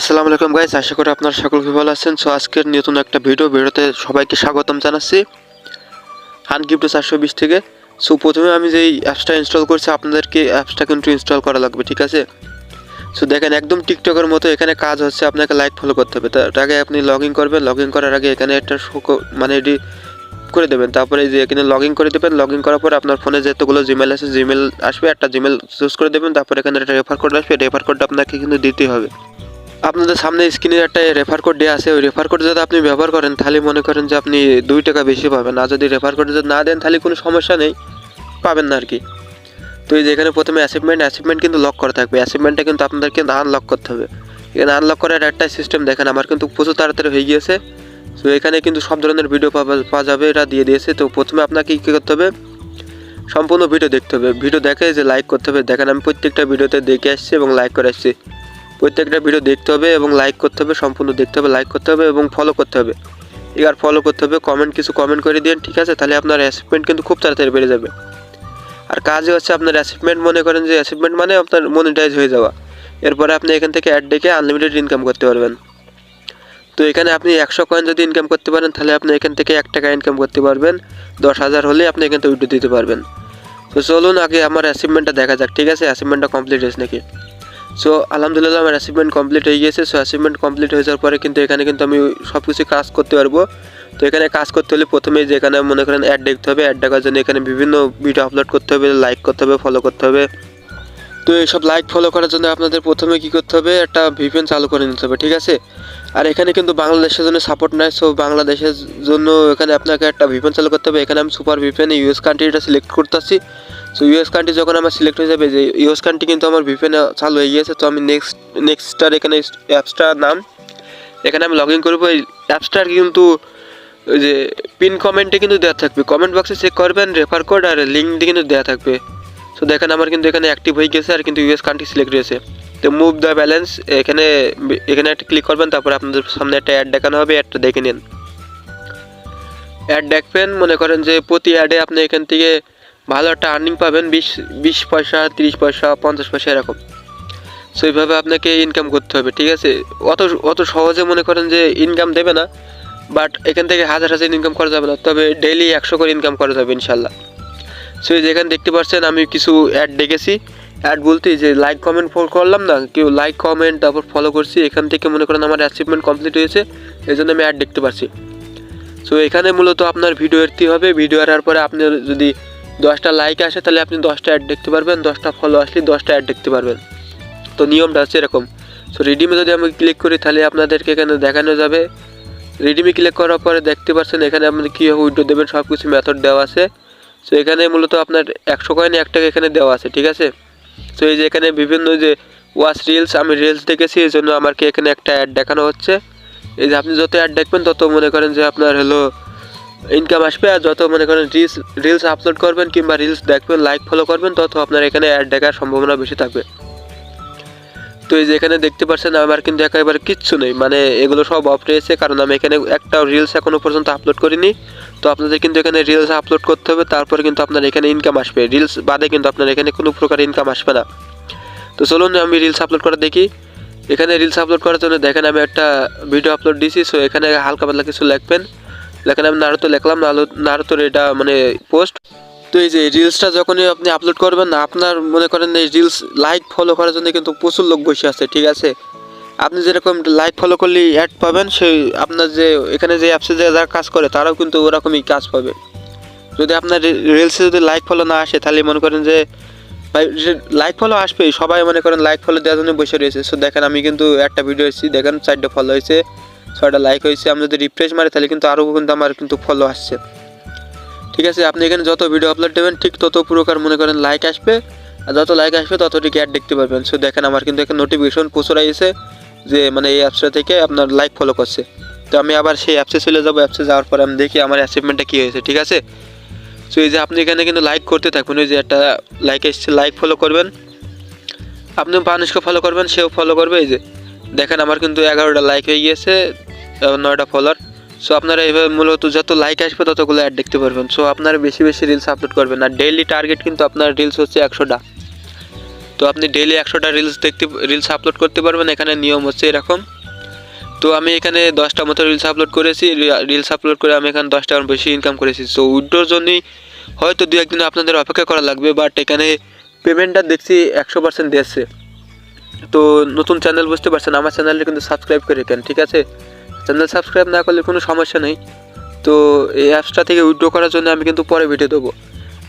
আসসালামু আলাইকুম গাইস আশা করি আপনারা সকলকে ভালো আছেন। সো আজকের নতুন একটা ভিডিও ভিডিওতে সবাইকে স্বাগতম জানাচ্ছি হান গিফট চারশো বিশ থেকে। সো প্রথমে আমি যেই অ্যাপসটা ইনস্টল করছি, আপনাদেরকে অ্যাপসটা কিন্তু ইনস্টল করা লাগবে, ঠিক আছে? সো দেখেন একদম টিকটকের মতো এখানে কাজ হচ্ছে, আপনাকে লাইক ফলো করতে হবে। তার আগে আপনি লগ ইন করবেন লগ ইন করার আগে এখানে একটা মানে এটি করে দেবেন। তারপরে যে এখানে লগ ইন করে দেবেন লগ ইন করার পরে আপনার ফোনে যতগুলো জিমেল আছে জিমেল আসবে, একটা জিমেল চুজ করে দেবেন। তারপরে এখানে একটা রেফার কোড আসবে রেফার কোডটা আপনাকে কিন্তু দিতেই হবে। আপনাদের সামনে স্ক্রিনে একটা রেফার কোড দেওয়া আছে। ওই রেফার কোড যদি আপনি ব্যবহার করেন, তাহলে মনে করেন যে আপনি দুই টাকা বেশি পাবেন। আর যদি রেফার কোড যদি না দেন, তাহলে কোনো সমস্যা নেই, পাবেন না আর কি তো এই যেখানে প্রথমে অ্যাসিভমেন্ট অ্যাসিভমেন্ট কিন্তু লক করা থাকবে। অ্যাসিভমেন্টটা কিন্তু আপনাদেরকে আনলক করতে হবে। এখানে আনলক করার একটা সিস্টেম দেখেন, আমার কিন্তু প্রচুর তাড়াতাড়ি হয়ে গিয়েছে। তো এখানে কিন্তু সব ধরনের ভিডিও পাওয়া পাওয়া যাবে এটা দিয়ে দিয়েছে। তো প্রথমে আপনাকে কী করতে হবে? সম্পূর্ণ ভিডিও দেখতে হবে। ভিডিও দেখে যে লাইক করতে হবে। দেখেন, আমি প্রত্যেকটা ভিডিওতে দেখে আসছি এবং লাইক করে আসছি। প্রত্যেকটা ভিডিও দেখতে হবে এবং লাইক করতে হবে, সম্পূর্ণ দেখতে হবে লাইক করতে হবে এবং ফলো করতে হবে। এবার ফলো করতে হবে কমেন্ট কিছু কমেন্ট করে দিন ঠিক আছে? তাহলে আপনার অ্যাচিভমেন্ট কিন্তু খুব তাড়াতাড়ি বেড়ে যাবে। আর কাজই হচ্ছে আপনার অ্যাচিভমেন্ট মনে করেন যে অ্যাচিভমেন্ট মানে আপনার মনিটাইজ হয়ে যাওয়া। এরপরে আপনি এখান থেকে অ্যাড ডেকে আনলিমিটেড ইনকাম করতে পারবেন। তো এখানে আপনি একশো কয়েন যদি ইনকাম করতে পারেন, তাহলে আপনি এখান থেকে এক টাকা ইনকাম করতে পারবেন। দশ হাজার হলে আপনি এখান থেকে উইড্রো দিতে পারবেন। তো চলুন আগে আমার অ্যাচিভমেন্টটা দেখা যাক, ঠিক আছে? অ্যাচিভমেন্টটা কমপ্লিট হয়েছে নাকি? সো আলহামদুলিল্লাহ, আমার অ্যাচিভমেন্ট কমপ্লিট হয়ে গিয়েছে। সো অ্যাচিভমেন্ট কমপ্লিট হয়ে যাওয়ার পরে কিন্তু এখানে কিন্তু আমি সব কিছু কাজ করতে পারব। তো এখানে কাজ করতে হলে প্রথমেই যে এখানে মনে করেন অ্যাড দেখতে হবে। অ্যাড দেখার জন্য এখানে বিভিন্ন ভিডিও আপলোড করতে হবে লাইক করতে হবে ফলো করতে হবে। তো এইসব লাইক ফলো করার জন্য আপনাদের প্রথমে কি করতে হবে? একটা ভিপিএন চালু করে নিতে হবে, ঠিক আছে? আর এখানে কিন্তু বাংলাদেশের জন্য সাপোর্ট নাই। সো বাংলাদেশের জন্য এখানে আপনাকে একটা ভিপিএন চালু করতে হবে। এখানে আমি সুপার ভিপিএন ইউএস কান্ট্রিটা সিলেক্ট করতেছি। সো ইউএস কান্ট্রি যখন আমার সিলেক্ট হয়ে যাবে, যে ইউএস কান্ট্রি কিন্তু আমার ভিপিএন চালু হয়ে গিয়েছে, তো আমি নেক্সট নেক্সটটার এখানে অ্যাপসটার নাম, এখানে আমি লগ ইন করব। এই অ্যাপসটার কিন্তু যে পিন কমেন্টে কিন্তু দেওয়া থাকবে। কমেন্ট বক্সে চেক করবেন রেফার কোড আর লিঙ্ক দিয়ে কিন্তু দেওয়া থাকবে। সো দেখেন আমার কিন্তু এখানে অ্যাক্টিভ হয়ে গেছে আর কিন্তু ইউএস কান্ট্রি সিলেক্ট হয়েছে। তো মুভ দ্য ব্যালেন্স এখানে এখানে একটা ক্লিক করবেন, তারপর আপনাদের সামনে একটা অ্যাড দেখানো হবে অ্যাডটা দেখে নিন। অ্যাড দেখবেন, মনে করেন যে প্রতি অ্যাডে আপনি এখান থেকে ভালো একটা আর্নিং পাবেন, বিশ বিশ পয়সা, তিরিশ পয়সা, পঞ্চাশ পয়সা, এরকম। সো এইভাবে আপনাকে ইনকাম করতে হবে, ঠিক আছে? অত অত সহজে মনে করেন যে ইনকাম দেবে না বাট এখান থেকে হাজার হাজার ইনকাম করা যাবে না, তবে ডেইলি একশো করে ইনকাম করা যাবে ইনশাল্লাহ সো যেখানে দেখতে পাচ্ছেন, আমি কিছু অ্যাড দেখেছি। অ্যাড বলতে যে লাইক কমেন্ট করলাম না, কেউ লাইক কমেন্ট তারপর ফলো করছি। এখান থেকে মনে করেন আমার অ্যাচিভমেন্ট কমপ্লিট হয়েছে এই জন্য আমি অ্যাড দেখতে পাচ্ছি। সো এখানে মূলত আপনার ভিডিও এরতে হবে ভিডিও আসার পরে আপনি যদি দশটা লাইক আসে, তাহলে আপনি দশটা অ্যাড দেখতে পারবেন, দশটা ফলো আসলে দশটা অ্যাড দেখতে পারবেন। তো নিয়মটা হচ্ছে এরকম। সো রিডিমে যদি আমি ক্লিক করি, তাহলে আপনাদেরকে এখানে দেখানো যাবে। রিডিমে ক্লিক করার পরে দেখতে পাচ্ছেন, এখানে আপনি কীভাবে উইড্রো দেবেন সব কিছু মেথড দেওয়া আছে। সো এখানে মূলত আপনার একশো কয়েন এক টাকা এখানে দেওয়া আছে, ঠিক আছে? তো এই যে এখানে বিভিন্ন যে ওয়াচ রিলস আমি রিলস দেখেছি, এই জন্য আমাকে এখানে একটা অ্যাড দেখানো হচ্ছে। এই যে আপনি যত অ্যাড দেখবেন, তত মনে করেন যে আপনার হলো ইনকাম আসবে আর যত মনে করেন রিলস রিলস আপলোড করবেন কিংবা রিলস দেখবেন লাইক ফলো করবেন, তত আপনার এখানে অ্যাড দেখার সম্ভাবনা বেশি থাকবে। তো এই যে এখানে দেখতে পাচ্ছেন, আমার কিন্তু একেবারে কিচ্ছু নেই। মানে এগুলো সব অফ রয়েছে, কারণ আমি এখানে একটা রিলস এখনও পর্যন্ত আপলোড করিনি। তো আপনাদের কিন্তু এখানে রিলস আপলোড করতে হবে, তারপরে কিন্তু আপনার এখানে ইনকাম আসবে। রিলস বাদে কিন্তু আপনার এখানে কোনো প্রকার ইনকাম আসবে না। তো চলুন, আমি রিলস আপলোড করে দেখি। এখানে রিলস আপলোড করার জন্য দেখেন, আমি একটা ভিডিও আপলোড দিছি সো এখানে হালকা পাতলা কিছু লিখবেন। লেখেন আমি নারুতো, লিখলাম নারু- নারুতোর এটা মানে পোস্ট তো এই যে রিলসটা যখনই আপনি আপলোড করবেন না আপনার মনে করেন এই রিলস লাইক ফলো করার জন্য কিন্তু প্রচুর লোক বসে আছে, ঠিক আছে? আপনি যেরকম লাইক ফলো করলে অ্যাড পাবেন, সেই আপনার যে, এখানে যে অ্যাপসে যে যারা কাজ করে, তারাও কিন্তু ওরকমই কাজ পাবে। যদি আপনার রিলসে যদি লাইক ফলো না আসে, তাহলে মনে করেন যে লাইক ফলো আসবে সবাই মনে করেন লাইক ফলো দেওয়ার জন্য বসে রয়েছে। সো দেখেন আমি কিন্তু একটা ভিডিও এসেছি, দেখেন চারটে ফলো হয়েছে। ছয়টা লাইক হয়েছে, আমি যদি রিফ্রেশ মারি তাহলে কিন্তু আরও কিন্তু আমার কিন্তু ফলো আসছে। ঠিক আছে, আপনি এখানে যত ভিডিও আপলোড দেবেন, ঠিক তত প্রকার মনে করেন লাইক আসবে, আর যত লাইক আসবে ততটি অ্যাড দেখতে পারবেন। সো দেখেন আমার কিন্তু এখানে নোটিফিকেশন প্রচুর আসছে যে মানে এই অ্যাপসটা থেকে আপনার লাইক ফলো করছে। তো আমি আবার সেই অ্যাপসে চলে যাব অ্যাপসে যাওয়ার পরে আমি দেখি আমার অ্যাচিভমেন্টটা কী হয়েছে, ঠিক আছে? সো এই যে আপনি এখানে কিন্তু লাইক করতে থাকবেন, ওই যে একটা লাইক এসছে লাইক ফলো করবেন। আপনি মানুষকে ফলো করবেন, সেও ফলো করবে, এই যে। দেখেন আমার কিন্তু এগারোটা লাইক হয়ে গিয়েছে নয়টা ফলোয়ার সো আপনারা এইভাবে মূলত যত লাইক আসবে, ততগুলো অ্যাড দেখতে পারবেন। সো আপনারা বেশি বেশি রিলস আপলোড করবেন। আর ডেইলি টার্গেট কিন্তু আপনার রিলস হচ্ছে একশোটা। তো আপনি ডেইলি একশোটা রিলস দেখতে রিলস আপলোড করতে পারবেন। এখানে নিয়ম হচ্ছে এরকম। তো আমি এখানে দশটা মতো রিলস আপলোড করেছি। রিলস আপলোড করে আমি এখানে দশ টাকার বেশি ইনকাম করেছি। সো উইড্রোর জন্যই হয়তো দু একদিন আপনাদের অপেক্ষা করা লাগবে বাট এখানে পেমেন্টটা দেখছি একশো পার্সেন্ট দিয়েছে। তো নতুন চ্যানেল বুঝতে পারছেন, আমার চ্যানেলটা কিন্তু সাবস্ক্রাইব করে রাখেন, ঠিক আছে? চ্যানেল সাবস্ক্রাইব না করলে কোনো সমস্যা নেই। তো এই অ্যাপসটা থেকে উইড্রো করার জন্য আমি কিন্তু পরে ভিডিও দেবো।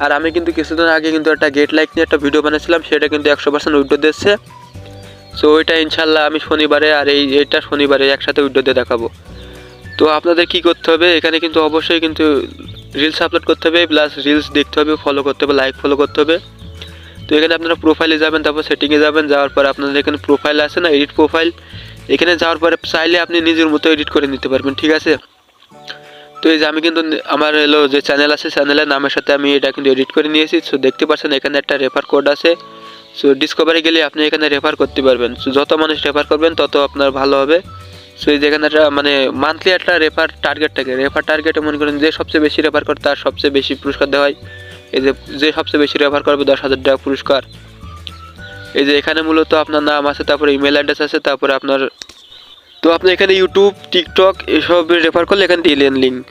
আর আমি কিন্তু কিছুদিন আগে কিন্তু একটা গেট লাইক নিয়ে একটা ভিডিও বানিয়েছিলাম, সেটা কিন্তু একশো পার্সেন্ট উইড্রো দিচ্ছে সো ওইটা ইনশাল্লাহ আমি শনিবারে আর এই এটা শনিবারে একসাথে উইথড্র দিয়ে দেখাবো। তো আপনাদের কি করতে হবে, এখানে কিন্তু অবশ্যই কিন্তু রিলস আপলোড করতে হবে প্লাস রিলস দেখতে হবে ফলো করতে হবে লাইক ফলো করতে হবে। তো এখানে আপনারা প্রোফাইলে যাবেন, তারপর সেটিংয়ে যাবেন, যাওয়ার পরে আপনাদের এখানে প্রোফাইল আছে না এডিট প্রোফাইল এখানে যাওয়ার পরে চাইলে আপনি নিজের মতো এডিট করে নিতে পারবেন, ঠিক আছে? তো এই যে আমি কিন্তু আমার হলো যে চ্যানেল আছে চ্যানেলের নামের সাথে আমি এটা কিন্তু এডিট করে নিয়েছি। সো দেখতে পাচ্ছেন এখানে একটা রেফার কোড আছে। সো ডিসকভারি গেলে আপনি এখানে রেফার করতে পারবেন। সো যত মানুষ রেফার করবেন, তত আপনার ভালো হবে। সো এই যেখানে একটা মানে মান্থলি একটা রেফার টার্গেট থাকে। রেফার টার্গেটে মনে করেন যে সবচেয়ে বেশি রেফার করে, তার সবচেয়ে বেশি পুরস্কার দেওয়া হয়। এই যে যে সবচেয়ে বেশি রেফার করবে দশ হাজার টাকা পুরস্কার। এই যে, এখানে মূলত আপনার নাম আছে, তারপরে ইমেল অ্যাড্রেস আছে, তারপরে আপনার তো আপনি এখানে ইউটিউব টিকটক এসব রেফার করলে এখান দিয়ে লিঙ্ক